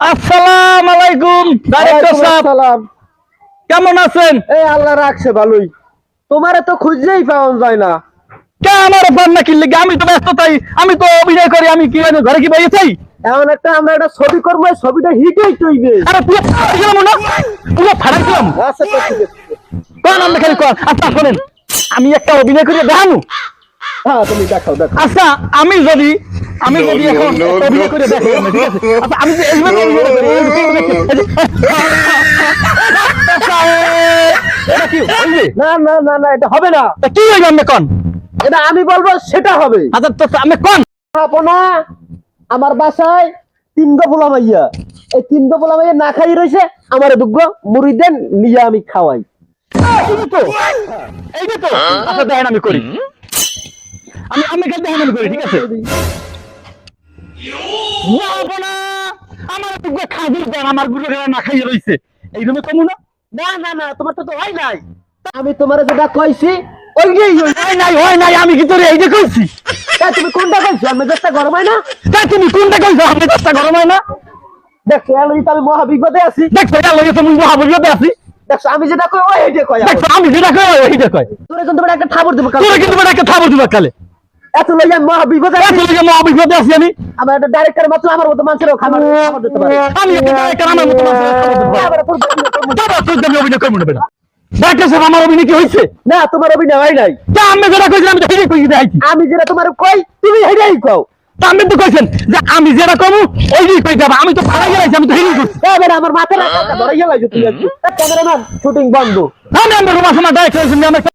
আসসালাম আলাইকুম ডাইরেক্টর সাহেব। কেমন আছেন? এই আল্লাহ রাখছে ভালোই। তোমারে তো খুঁজলেই পাওয়া যায় না। কে আমার পান না কিনলে আমি তো ব্যস্ত তাই। আমি তো অভিনয় করি আমি কি ঘরে কি বাইরে চাই এমন একটা আমরা একটা ছবি করব ছবিটা হিটেই তৈবে আরে পুরো ফাড়াইছিলাম না পুরো ফাড়াইছিলাম আচ্ছা ঠিক আছে। কোন আমরা খালি কোন আচ্ছা শোনেন আমি একটা অভিনয় করে দেখানো হ্যাঁ তুমি দেখাও দেখো আচ্ছা আমি যদি আমি যদি এখন অভিনয় করে দেখাই ঠিক আছে আচ্ছা আমি যে এইভাবে অভিনয় করি, এইভাবে দেখি, এই যে- আচ্ছা, এটা কি না না না না এটা হবে না কি হইবে কোন এটা আমি বলব সেটা হবে আচ্ছা তো আমি কোন আপনা আমার বাসায় তিন গো পোলা মাইয়া। এই তিন গো পোলা মাইয়া না খাই রয়েছে আমার দুগ্গ মুড়ি দেন নিয়ে আমি খাওয়াই। তো এই তো আচ্ছা দেখেন আমি করি। আমি আমি কাল দেখেন আমি করি ঠিক আছে? আমার টুকু খাজুর দেন আমারগুলো না খাইয়ে রইছে। এই জন্য কমু না। না না না তোমার তো তো হয় নাই। আমি তোমার যেটা কইছি হয় নাই হয় নাই আমি কি তোর এই যে কইছি? তুমি কোনটা কইছো? আমি যেটা গরম হয় না? তা তুমি কোনটা কইছো? আমি দশটা গরম হয় না? দেখছ এর তো আমি মহা বিপদে আছি দেখছ এটা লগে তুমি মহাবীরতে আছি। দেখছ আমি যেটা কই ওই হেঁটে কই দেখছ আমি যেটা কই ওইটা কই তোরে কিন্তু বড় একটা থাবর দেবো তোরা কিন্তু বেটা একটা থাবো দিবা কালে এত লইয়া মহা বিপদে এত আছি লগে মহাবীরতে আছি আমি। আমার একটা ডাইরেক্টর মাত্র আমার মতো মানুষেরও খাবার খাবার দিতে পারে। আমি একটা একটা আমার মতো মানুষের খাবার দিতে পারি। আবার তোর অভিনয় করব। তারপর তুই দেখবি অভিনয় করব না বেটা। ডাক্তার সাহেব আমার অভিনয় কি হয়েছে? না তোমার অভিনয় হয় নাই। তা আমি যেটা কইছিলাম আমি তো হেরে কই আমি যেটা তোমার কই তুমি হেঁটেই কও। তা আমি তো কইছেন যে আমি যেটা কমু ওই যে কই যাবা। আমি তো ভাড়া গেলাইছি আমি তো হেরে করছি। এবার আমার মাথা রাখা ধরে গেলাই তুমি ক্যামেরাম্যান শুটিং বন্ধ। আমি আমরা রুমা সময় ডাইরেক্ট আমি